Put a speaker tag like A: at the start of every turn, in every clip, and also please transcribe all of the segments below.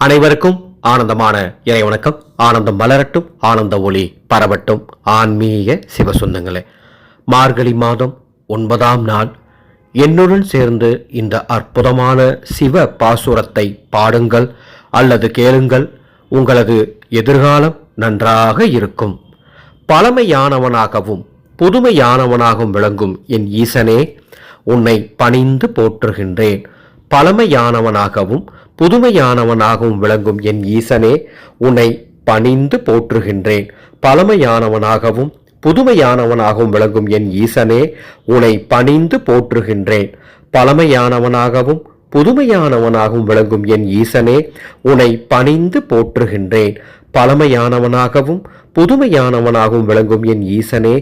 A: அனைவருக்கும் ஆனந்தமான இறை வணக்கம். ஆனந்தம் மலரட்டும் ஆனந்த ஒளி பரவட்டும். ஆன்மீக சிவசொந்தங்களே மார்கழி மாதம் ஒன்பதாம் நாள். என்னுடன் சேர்ந்து இந்த அற்புதமான சிவ பாசுரத்தை பாடுங்கள் அல்லது கேளுங்கள். உங்களது எதிர்காலம் நன்றாக இருக்கும். பழமையானவனாகவும் புதுமையானவனாகவும் விளங்கும் என் ஈசனே உன்னை பணிந்து போற்றுகின்றேன். பழமையானவனாகவும் புதுமையானவனாகவும் விளங்கும் என் ஈசனே உன்னை பணிந்து போற்றுகின்றேன். பழமையானவனாகவும் புதுமையானவனாகவும் விளங்கும் என் ஈசனே உன்னை பணிந்து போற்றுகின்றேன். பழமையானவனாகவும் புதுமையானவனாகவும் விளங்கும் என் ஈசனே உன்னை பணிந்து போற்றுகின்றேன். பழமையானவனாகவும் புதுமையானவனாகவும் விளங்கும் என் ஈசனே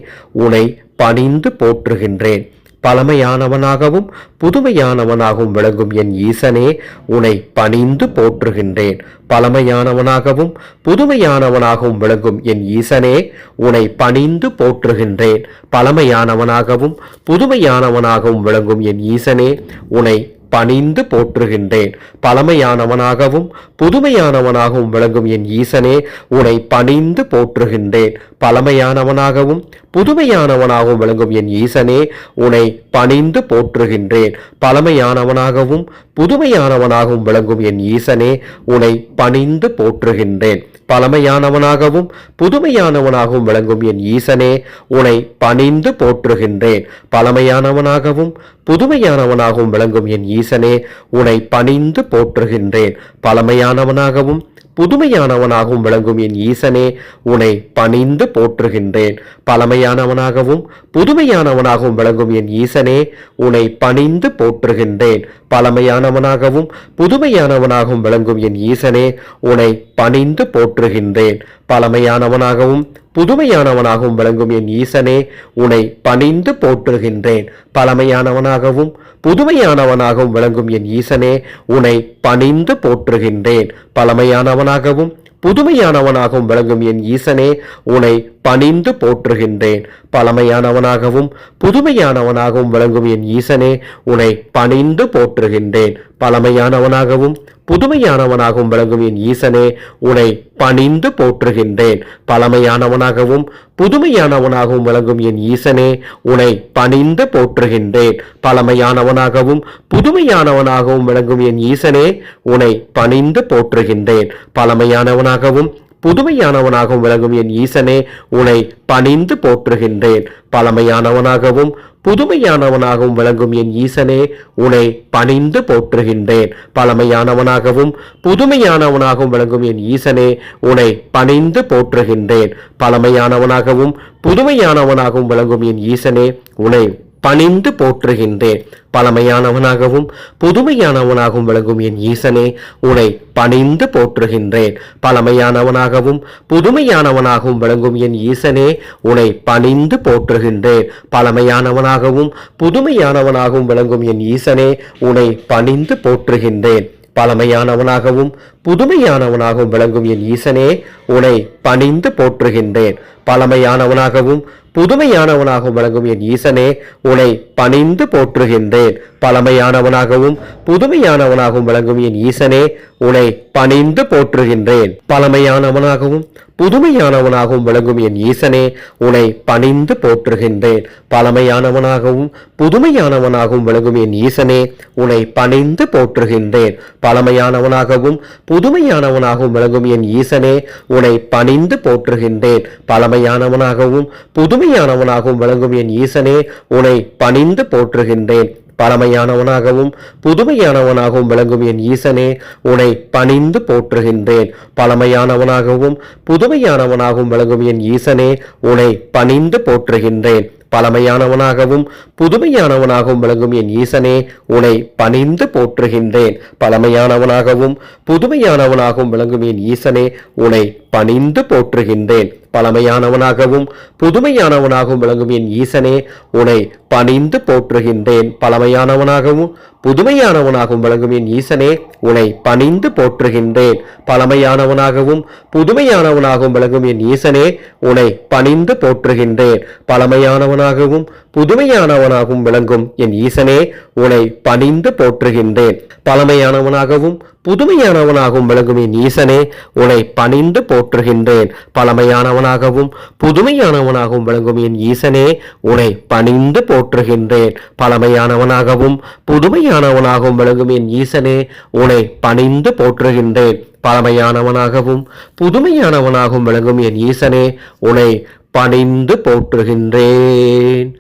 A: உன்னை பணிந்து போற்றுகின்றேன். பழமையானவனாகவும் புதுமையானவனாகவும் விளங்கும் என் ஈசனே உன்னை பணிந்து போற்றுகின்றேன். பழமையானவனாகவும் புதுமையானவனாகவும் விளங்கும் என் ஈசனே உன்னை பணிந்து போற்றுகின்றேன். பழமையானவனாகவும் புதுமையானவனாகவும் விளங்கும் என் ஈசனே உன்னை பணிந்து போற்றுகின்றேன். பழமையானவனாகவும் புதுமையானவனாகவும் விளங்கும் என் ஈசனே உன்னை பணிந்து போற்றுகின்றேன். பழமையானவனாகவும் புதுமையானவனாகவும் விளங்கும் என் ஈசனே உன்னை பணிந்து போற்றுகின்றேன். பழமையானவனாகவும் புதுமையானவனாகவும் விளங்கும் என் ஈசனே உன்னை பணிந்து போற்றுகின்றேன். பழமையானவனாகவும் புதுமையானவனாகவும் விளங்கும் என் ஈசனே உனை பணிந்து போற்றுகின்றேன். பழமையானவனாகவும் புதுமையானவனாகவும் விளங்கும் என் ஈசனே உன்னை பணிந்து போற்றுகின்றேன். பழமையானவனாகவும் புதுமையானவனாகவும் விளங்கும் என் ஈசனே உன்னை பணிந்து போற்றுகின்றேன். பழமையானவனாகவும் புதுமையானவனாகவும் விளங்கும் என் ஈசனே உன்னை பணிந்து போற்றுகின்றேன். பழமையானவனாகவும் புதுமையானவனாகவும் விளங்கும் என் ஈசனே உன்னை பணிந்து போற்றுகின்றேன். பழமையானவனாகவும் புதுமையானவனாகவும் விளங்கும் என் ஈசனே உனை பணிந்து போற்றுகின்றேன். பழமையானவனாகவும் புதுமையானவனாகவும் விளங்கும் என் ஈசனே உன்னை பணிந்து போற்றுகின்றேன். பழமையானவனாகவும் புதுமையானவனாகவும் விளங்கும் என் ஈசனே உனை பணிந்து போற்றுகின்றேன். பழமையானவனாகவும் புதுமையானவனாகவும் விளங்கும் என் ஈசனே உனை பணிந்து போற்றுகின்றேன். பழமையானவனாகவும் புதுமையானவனாகவும் விளங்கும் என் ஈசனே உன்னை பணிந்து போற்றுகின்றேன். பழமையானவனாகவும் புதுமையானவனாகவும் விளங்கும் என் ஈசனே உன்னை பணிந்து போற்றுகின்றேன். பழமையானவனாகவும் புதுமையானவனாகவும் விளங்கும் என் ஈசனே உனை பணிந்து போற்றுகின்றேன். பழமையானவனாகவும் புதுமையானவனாகவும் விளங்கும் என் ஈசனே உனை பணிந்து போற்றுகின்றேன். பழமையானவனாகவும் புதுமையானவனாகவும் விளங்கும் என் ஈசனே உன்னை பணிந்து போற்றுகின்றேன். பழமையானவனாகவும் புதுமையானவனாகவும் விளங்கும் என் ஈசனே உனை பணிந்து போற்றுகின்றேன். பழமையானவனாகவும் புதுமையானவனாகவும் விளங்கும் என் ஈசனே உனை பணிந்து போற்றுகின்றேன் பழமையானவனாகவும் புதுமையானவனாகவும் விளங்கும் என் ஈசனே உன்னை பணிந்து போற்றுகின்றேன் பழமையானவனாகவும் புதுமையானவனாகவும் விளங்கும் என் ஈசனே உனை பணிந்து போற்றுகின்றேன் பழமையானவனாகவும் புதுமையானவனாகவும் விளங்கும் என் ஈசனே உனை பணிந்து போற்றுகின்றேன் பழமையானவனாகவும் புதுமையானவனாகவும் விளங்கும் என் ஈசனே உனை பணிந்து போற்றுகின்றேன். பழமையானவனாகவும் புதுமையானவனாகவும் விளங்கும் என் ஈசனே உனை பணிந்து போற்றுகின்றேன். பழமையானவனாகவும் புதுமையானவனாகவும் விளங்கும் என் ஈசனே உன்னை பணிந்து போற்றுகின்றேன். பழமையானவனாகவும் புதுமையானவனாகவும் விளங்கும் என் ஈசனே உன்னை பணிந்து போற்றுகின்றேன். பழமையானவனாகவும் புதுமையானவனாகவும் விளங்கும் என் ஈசனே உனை பணிந்து போற்றுகின்றேன். பழமையானவனாகவும் புதுமையானவனாகவும் விளங்கும் என் ஈசனே உனை பணிந்து போற்றுகின்றேன். பழமையானவனாகவும் புதுமையானவனாகவும் விளங்கும் என் ஈசனே உனை பணிந்து போற்றுகின்றேன். பழமையானவனாகவும் புதுமையானவனாகவும் விளங்கும் என் ஈசனே உன்னை பணிந்து போற்றுகின்றேன். பழமையானவனாகவும் புதுமையானவனாகவும் விளங்கும் என் ஈசனே உன்னை பணிந்து போற்றுகின்றேன். பழமையானவனாகவும் புதுமையானவனாகவும் விளங்கும் என் ஈசனே உன்னை பணிந்து போற்றுகின்றேன். பழமையானவனாகவும் புதுமையானவனாகவும் விளங்கும் என் ஈசனே உனை பணிந்து போற்றுகின்றேன். பழமையானவனாகவும் புதுமையானவனாகவும் விளங்கும் என் ஈசனே உனை பணிந்து போற்றுகின்றேன். பழமையானவனாகவும் புதுமையானவனாகவும் விளங்கும் என் ஈசனே உனை பணிந்து போற்றுகின்றேன். பழமையானவனாகவும் புதுமையானவனாகவும் விளங்கும் என் ஈசனே உனை பணிந்து போற்றுகின்றேன். பழமையானவனாகவும் புதுமையானவனாகவும் விளங்கும் என் ஈசனே உனை பணிந்து போற்றுகின்றேன். பழமையானவனாகவும் புதுமையானவனாகவும் விளங்கும் என் ஈசனே உன்னை பணிந்து போற்று போற்றுகின்றேன். பழமையானவனாகவும் புதுமையானவனாகவும் விளங்கும் என் ஈசனே உனை பணிந்து போற்றுகின்றேன். பழமையானவனாகவும் புதுமையானவனாகவும் விளங்கும் என் ஈசனே உனை பணிந்து போற்றுகின்றேன். பழமையானவனாகவும் புதுமையானவனாகவும் விளங்கும் என் ஈசனே உனை பணிந்து போற்றுகின்றேன்.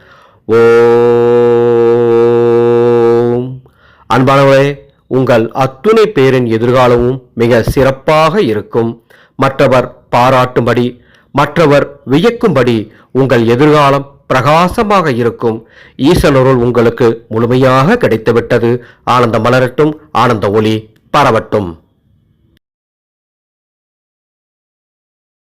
A: ஓம். அன்பானவரே உங்கள் அத்துணை பேரின் எதிர்காலமும் மிக சிறப்பாக இருக்கும். மற்றவர் பாராட்டும்படி மற்றவர் வியக்கும்படி உங்கள் எதிர்காலம் பிரகாசமாக இருக்கும். ஈசனருள் உங்களுக்கு முழுமையாக கிடைத்துவிட்டது. ஆனந்த மலரட்டும் ஆனந்த ஒளி பரவட்டும்.